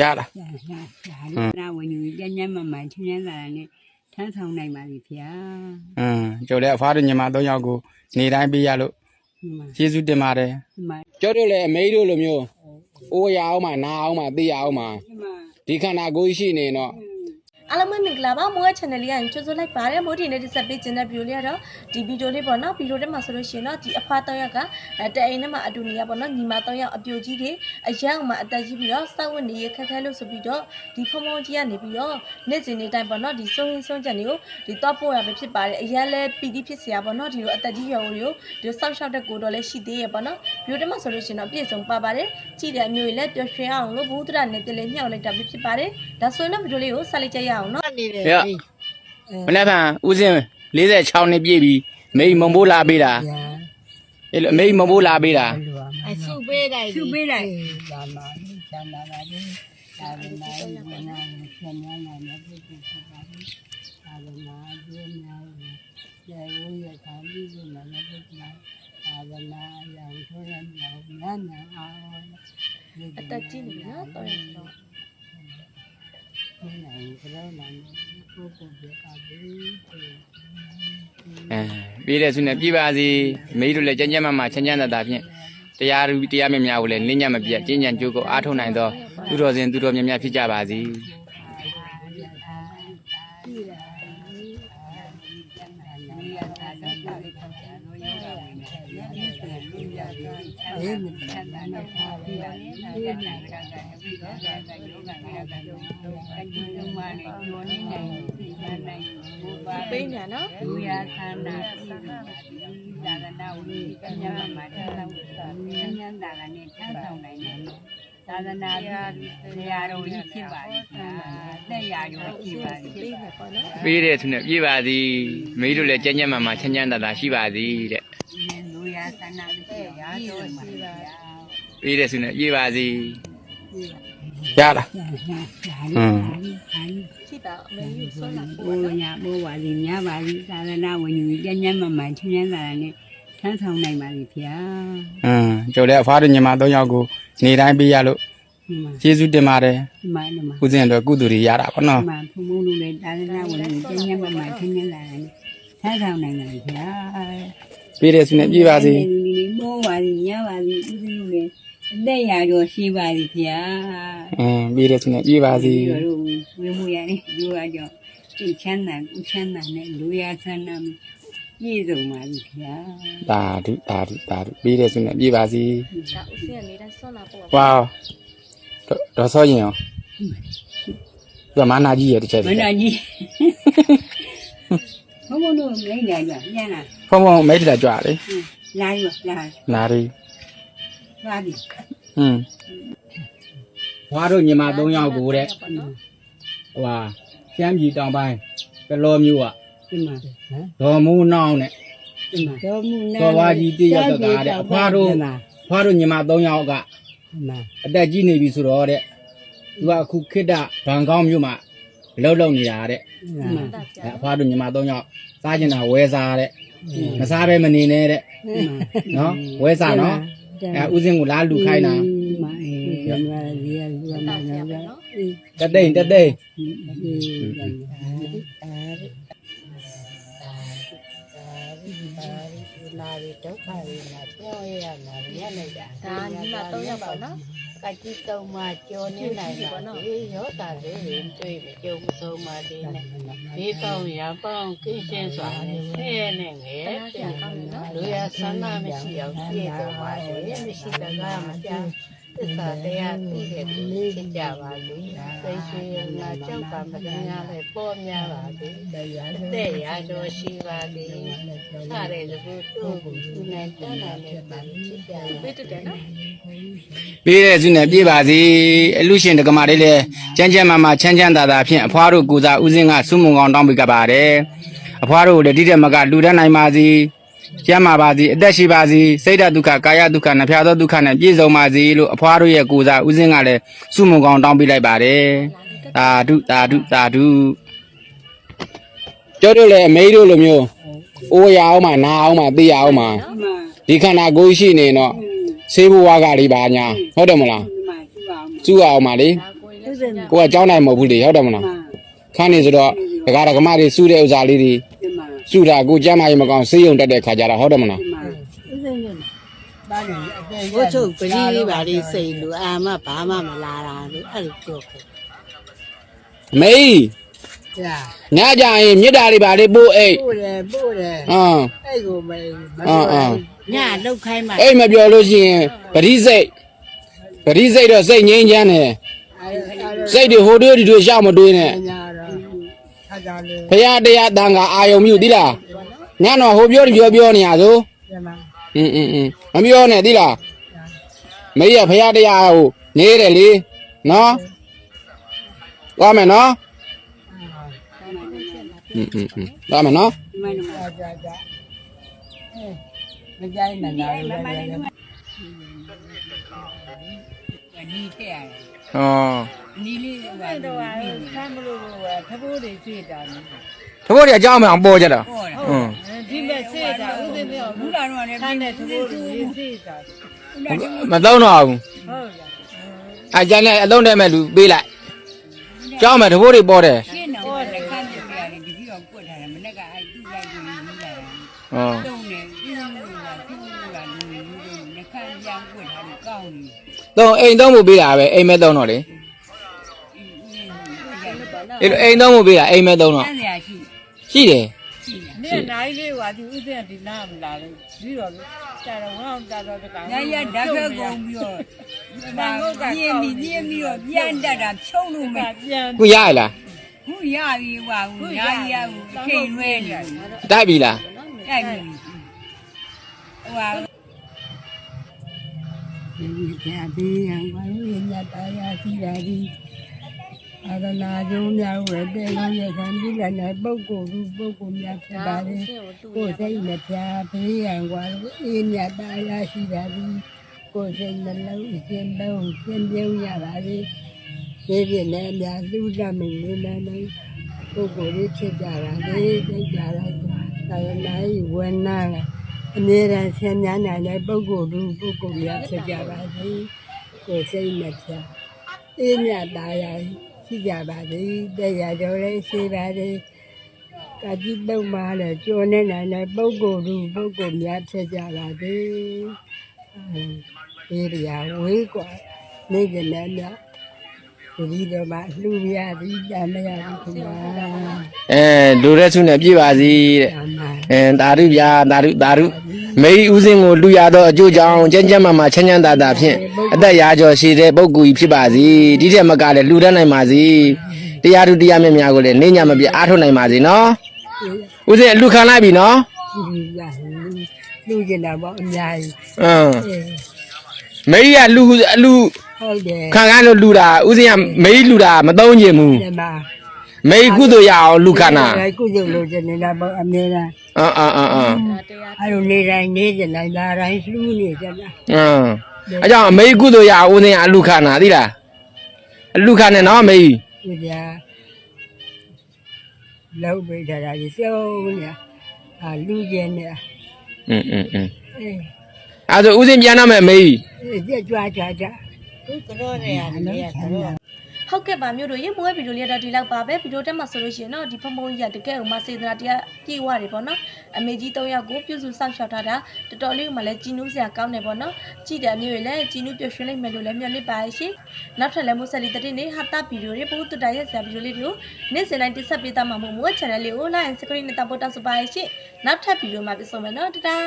ရလားနာဝင်ယူကြမ်းကြမ်းမှမှချင်းချင်းသာနဲ့ထမ်းဆောင်နိုင်ပါပြီဗျာอืมကျော်လည်းအဖွားတို့ညီမ၃ယောက်ကိုနေတိုင်းပေးရလို့ဒီမှာကျေးဇူးတင်ပါတယ်ဒီမှာကျော်တို့လည်းအမေတို့လိုမျိုးအိုးရအောင်မှနာအောင်မှသိရအောင်မှဒီမှာဒီခန္ဓာကိုယ်ရှိနေတော့ အားလုံးပဲမင်္ဂလာပါမိုးရဲ့ channel လေးကကြိုဆိုလိုက်ပါတယ်မိုးဒီနဲ့တစ်ဆက်ပေးခြင်းတဲ့ video လေးကတော့ဒီ video လေးပေါ့နော် video ထဲမှာဆိုလို့ရှိရင်တော့ဒီအဖွား၃ယောက်ကအဲတအိမ်ထဲမှာအတူနေရပေါ့နော်ညီမ၃ယောက်အပြိုကြီးတွေအရန်အောင်မှအသက်ကြီးပြီးတော့စောက်ဝင်နေရခက်ခဲလို့ဆိုပြီးတော့ဒီဖုံဖုံကြီးကနေပြီးတော့နေ့စဉ်နေ့တိုင်းပေါ့နော်ဒီဆုံးရင်းဆုံးချက်တွေကိုဒီတော့ပို့ရပဲဖြစ်ပါတယ်အရန်လဲပီတိဖြစ်စရာပေါ့နော်ဒီလိုအသက်ကြီးရွယ်တွေကိုဒီလိုစောက်ရှောက်တဲ့ကိုတော့လည်းရှိသေးရပေါ့နော် video ထဲမှာဆိုလို့ရှိရင်တော့ပြည့်စုံပါပါတယ်ကြည့်တဲ့အမျိုးကြီးလည်းပျော်ရွှင်အောင်လို့ဘုဒ္ဓရနဲ့တည်းလေးမြှောက်လိုက်တာပဲဖြစ်ပါတယ်ဒါဆိုရင်တော့ video လေးကိုဆက်လိုက်ကြရအောင်နော်ရမနေ့ကဦးစင်း46နှစ်ပြည့်ပြီမိမုံဘိုးလာပေးတာဗျာအဲ့လိုအမိမုံဘိုးလာပေးတာဘယ်လိုอ่ะအစုပေးလိုက်သူပေးလိုက်ဒါမှကျန်လာပါလေဒါကနာယနာနာဆန္ဒနာနဲ့ပြုစုပါလိဒါကနာကျင်းများရဲ့ဝိရခံပြီးနာနဲ့ပြုစုပါဒါကနာရောင်ထွန်းရမြောင်ညနာအောင်အသက်ကြီးနေပြီနော်တော်ရင်တော့ ဒီနိုင်ကြတော့နာကိုကိုပြပါပြီ အဲပြီးတဲ့ဆုနဲ့ပြပါစီမိတို့လည်းကြမ်းကြမ်းမှမှချမ်းချမ်းသာသာဖြင့်တရားရူတရားမြတ်များကိုလည်းနင်းညံ့မပြတ်ကျင့်ကြံကြိုးကိုအားထုတ်နိုင်သောသူတော်စင်သူတော်မြတ်များဖြစ်ကြပါစေ ပေးညာနော်လူရသနာပြီ။ဒါကနာဝိကညမမှာထားလို့ညံဒါကနဲ့ထားဆောင်နိုင်တယ်။သာသနာ့ဆရာတော်ကြီးဖြစ်ပါလိမ့်။တဲ့ရာရောဖြစ်ပါလိမ့်ပေးမယ်ပေါ့နော်ပြီးတဲ့ဆုနဲ့ပြပါစီမိတို့လည်းကြမ်းကြမ်းမှမှချမ်းချမ်းသာသာရှိပါစေတဲ့။လူ ရာသနာမရှိရာတော့ရှိပါပြီးတဲ့ဆုနဲ့ပြေးပါစီရလားဟွန်းမိုးညာမိုးပါလိညာပါလိသာသနာဝင်ယူကျမ်းကျမ်းမှန်မှန်ချမ်းချမ်းသာသာနဲ့ထမ်းဆောင်နိုင်ပါလိဗျာဟွန်းကျော်လည်းအဖွားတို့ညီမ၃ယောက်ကိုနေတိုင်းပေးရလို့ကျေးဇူးတင်ပါတယ်ဒီမှာဒီမှာဥစဉ်တော့ကုသိုလ်တွေရတာပေါ့နော်ဒီမှာဘုံဘုံလုံးလည်းသာသနာဝင်ယူကျမ်းကျမ်းမှန်မှန်ချမ်းချမ်းသာသာနဲ့ထမ်းဆောင်နိုင်ပါလိဗျာ ပြီးတဲ့ဆုနဲ့ပြပါစီဒီနေ့ဘိုးပါလိညာပါလိဥစဉ်လူလေးအသက်ရာကျော်ရှိပါလိဗျာอืมပြီးတဲ့ဆုနဲ့ပြပါစီဒီလိုဝေမှုရနေဒီဟာကြောင့်ဒီချမ်းသာကုချမ်းသာနဲ့လူရဆန္ဒပြည့်စုံပါလိဗျာဒါဓုဒါဓုဒါဓုပြီးတဲ့ဆုနဲ့ပြပါစီဒါဦးစင်းကနေတိုင်းဆွမ်းလာပို့ဝါတော့ဆောရင်ရောသူကမနာကြီးရဲ့တစ်ချက်မနာကြီး မမတို့မိတ်နိုင်ကြပြန်လာဖုံဖုံမိတ်လာကြွားလေလာရလာလာရီလာပြီဟွန်းဘွားတို့ညီမ၃ယောက်ကိုတဲ့ဟွာရှမ်းပြည်တောင်ပိုင်းကလောမျိုးอ่ะဒီမှာဒေါ်မိုးနောင်းနဲ့ဒီမှာဒေါ်မိုးနောင်းဘွားကြီးတယောက်ကကားတဲ့အဖွားတို့ဖွားတို့ညီမ၃ယောက်ကမှန်အသက်ကြီးနေပြီဆိုတော့တဲ့သူကအခုခိတ္တဗန်ကောင်းမြို့မှာ လှုပ်လှုပ်နေတာတဲ့ဒီမှာတတ်ကြအဲအဖွားတို့ညီမ၃ယောက်စားကျင်တာဝဲစားတဲ့မစားပဲမနေနဲ့တဲ့နော်ဝဲစားနော်အဲဥစဉ်ကိုလားလူခိုင်းတာဒီမှာအေးဒီမှာဒီကလူကတမတ်ကြနာပါကြနော်အေးတသိမ့်တသိမ့်လာပြီးဒုက္ခတွေမှာပြောရရမှာရလိုက်တာဒါညီမ၃ယောက်ပေါ့နော် ကတိတုံးမှာကြောနေနိုင်ပါလေရောတာလေးတွေတွေ့မကြုံမဆုံးပါသေးနဲ့ဘေးပေါင်းရပေါင်းကိရှင်းစွာနဲ့ဆဲနဲ့ငယ်တရားရှာကောင်းတယ်နော်လူရဆန္ဒမရှိအောင်ပြည့်တော်ပါစေမရှိတကားမပြ သစ္စာတရားသိတဲ့သူဖြစ်ကြပါစေစိတ်ဆွေငါကြောက်ကမတရားလဲပေါ်များပါစေအသက်ရာကျော်ရှိပါစေစတဲ့လူတို့ကိုသူနဲ့တန်းလာတဲ့ပါချစ်ကြပါပေးတူတယ်နော်ပြီးတဲ့ဆုနဲ့ပြပါစီအလူရှင်တက္ကမလေးလည်းချမ်းချမ်းမာမာချမ်းချမ်းသာသာဖြင့်အဖွားတို့ကိုစားဥစဉ်ကစုမုံကောင်တောင်းပေးကြပါတယ်အဖွားတို့လည်းဒီတဲ့မကလူတန်းနိုင်ပါစီ ကျမ်းမာပါစီအသက်ရှိပါစီစိတ်ဓာတ်ဒုက္ခကာယဒုက္ခနှဖျားသောဒုက္ခနဲ့ပြည့်စုံပါစီလို့အဖွားတို့ရဲ့ကိုစားဥစဉ်ကလည်းစုမုံကောင်တောင်းပေးလိုက်ပါတယ်သာဓုသာဓုသာဓုကျတို့လည်းအမေတို့လိုမျိုးအိုးရအောင်မှနာအောင်မှသိရအောင်မှဒီမှာဒီခန္ဓာကိုယ်ရှိနေတော့ဆေးဘဝကလေးပါညာဟုတ်တယ်မလားဒီမှာကြည့်ပါဦးကျူအောင်ပါလေဒါဦးစင်ကိုကကြောင်းနိုင်မဟုတ်ဘူးလေဟုတ်တယ်မလားခန်းနေဆိုတော့ဒကာဒကမတွေစုတဲ့ဥစ္စာလေးတွေ ဒီမှာစုတာကိုကြမ်းမာရင်မကောင်းစေးရုံတက်တဲ့ခါကြတာဟုတ်တယ်မလားဒီမှာဦးစင်ညပါနေအသေးဘုချုပ်ပရိပါလေးစိတ်လို့အာမဘာမှမလာတာလို့အဲ့လိုပြောခဲ့မေးကြာညကြရင်မြစ်တာတွေပါလေပို့အိတ်ပို့တယ်ပို့တယ်ဟမ်အဲ့ကိုမအာအာညလောက်ခိုင်းမှအိတ်မပြောလို့ရှိရင်ပရိစိတ်ပရိစိတ်တော့စိတ်ငြိမ်းချမ်းတယ်အဲ့စိတ်တွေဟိုတွေးဒီတွေရှောက်မတွေးနဲ့ ညာတော့ခါကြလေ ဘုရားတရားတန်ခါအာယုံမြူသီလားညတော့ဟိုပြောပြောပြောနေရသို့ ဒီမှာ อืมอืมอืมမပြောနဲ့သီလားမေးရဘုရားတရားဟိုနေတယ်လေနော်သွားမယ်နော်อืมอืมอืมသွားမယ်နော် ဒီမှာကြာကြာအဲမကြိုက်နဲ့လားမမိုင်းနဲ့ နီးခဲ့ရတယ် ဟော နီးလေးဟိုကတော့ဆမ်းမလို့ကသဘောတွေတွေ့တာနော်သဘောတရားအကြောင်းမှအောင်ပေါ်ကြတာဟောတာอืมဒီမဲ့စေးတာဦးသိမြောက်ဘူးလာတော့လည်းဆမ်းတဲ့သဘောတွေစေးတာမသုံးတော့ဘူးဟုတ်လားအကြမ်းနဲ့အလုံးထဲမဲ့လူပေးလိုက်ကြောင်းမဲ့သဘောတွေပေါ်တယ်ရှင်းတော့လည်းခန်းပြပြရတယ်ဒီပြီးတော့ကွက်ထားတယ်မနေ့ကအဲ့သူ့ရိုက်ကိုယူလာတယ်ဟောတုံးတယ်ပြင်းလို့လာပြင်းလို့လာလူလူလူနှခမ်းပြန်ကွက်ထားတယ်ကောင်းနေသုံးအိမ်သုံးဖို့ပေးတာပဲအိမ်မဲသုံးတော့လေ အဲ့လိုအိမ်သုံးဖို့ပေးတာအိမ်မဲသုံးတော့ဆန်းစရာရှိရှိတယ်ရှိလားနေ့နိုင်လေးကဒီဦးသိဒီနာမလာလို့ပြီးတော့ကြာတော့ဝမ်းတာတော့တကောင်ရရဓာတ်ဖက်ကုန်ပြီးတော့ဒါပြင်းပြီးပြင်းပြီးတော့ပြန်တက်တာဖြုံးလို့မကပြန်ခုရရလားခုရပြီဟွာဟူနားရဟူအချိန်လွဲနေပြီတိုက်ပြီလားတိုက်ပြီဟွာဒီကြာပြီးရံဘာလို့ညတာရစီတာဒီ သာသနာကျိုးများဝယ်တဲ့လုံးရဲ့ခံပြီးလည်းနဲ့ပုဂ္ဂိုလ်လူပုဂ္ဂိုလ်များဖြစ်ပါလေကိုယ်စိတ်နဲ့ပြာဘေးရန်ကွာအေးမြတ်ပါရရှိပါသည်ကိုယ်စိတ်နှလုံးအစဉ်လုံးသင်ပြုံးရပါလေဒီပြည့်နဲ့အများသူတတ်မင်းလေးနဲ့ပုဂ္ဂိုလ်လေးဖြစ်ကြတာလေသိကြတာသာသနာ့ဝန်းနာအမြဲတမ်းဆင်ញမ်းနိုင်တဲ့ပုဂ္ဂိုလ်လူပုဂ္ဂိုလ်များဖြစ်ကြပါသည်ကိုယ်စိတ်နဲ့ပြာအေးမြတ်ပါရရှိ ကြပါစေတရားတော်လေးရှိပါစေကာတိတုံးမှာလည်းကြောနေနိုင်တဲ့ပုဂ္ဂိုလ်လူပုဂ္ဂိုလ်များဖြစ်ကြပါစေအဲဒီရဝေးกว่าနေကြတယ်များဒီလိုမှလှူရသည်တမရဘူးခင်ဗျာ အဲလူရဲစုနဲ့ပြည့်ပါစီတဲ့ အမှန် အဲတာရုဗျာတာရုတာရု မေဤဦးစင်းကိုလူရသောအကျိုးကြောင့်ကျန်းကျန်းမာမာချမ်းချမ်းသာသာဖြင့်အသက်ရာကျော်ရှိတဲ့ပုဂ္ဂိုလ်ကြီးဖြစ်ပါစေဒီထက်မကလည်းလူတတ်နိုင်ပါစေတရားသူတရားမြတ်များကိုလည်းနေညမပြအားထုတ်နိုင်ပါစေနော်ဦးစင်းအလူခံလိုက်ပြီနော်ဒီရလူကျင်တာပေါ့အများကြီးအင်းအေးမေးရလူအလူဟုတ်တယ်ခံခံလို့လူတာဦးစင်းကမေးလူတာမသုံးချင်ဘူးဒီ မှာ မေးကုသိုလ်ရအောင်လူခန္ဓာ ကုသိုလ်လို့ကျင်နေတာပေါ့အမြဲတမ်း အင်းအင်းအင်းအင်း အဲလိုနေတိုင်းနေကျင်တိုင်းလာတိုင်းလှူနေကြတာ အင်းအကြောင်းအမေးကုသိုလ်ရအောင်ဦးစင်းကအလူခန္ဓာသိလားအလူခန္ဓာနော်မေး ဒီကြလောက်ပိထားတာကြီးစုံနေအာလူကျင်နေ อืมอืมอืม အေး အဲဆိုဦးစင်းပြန်တော့မယ်မေး ကြွကြွကြကြ သူကတော့နေရတယ်ရတော့ ဟုတ်ကဲ့ပါမျိုးတို့ရေမွေးဗီဒီယိုလေးတော့ဒီလောက်ပါပဲဗီဒီယိုတက်မှာဆိုလို့ရှိရင်တော့ဒီဖုံဖုံကြီးကတကယ်ဥမာစေတနာတရားပြေဝတယ်ပေါ့နော်အမေကြီး၃ယောက်ကိုပြုစုစောင့်ရှောက်ထားတာတော်တော်လေးမှလည်းကြည်နူးစရာကောင်းတယ်ပေါ့နော်ကြည်တယ်မျိုးတွေလည်းကြည်နူးပျော်ရွှင်လိုက်မယ်လို့လည်းမျှော်လင့်ပါရှင်နောက်ထပ်လည်းမိုးဆက်လီတဲ့နေ့ဟာတာဗီဒီယိုတွေပို့တူတာရဲ့ဆရာဗီဒီယိုလေးတွေကိုနေ့စဉ်တိုင်းတင်ဆက်ပေးသားမှာမို့မို့ channel လေးကို like and subscribe နဲ့တောက်ပို့တောက်စပါရှင်နောက်ထပ်ဗီဒီယိုမှာပြန်ဆုံမယ်နော်တတာ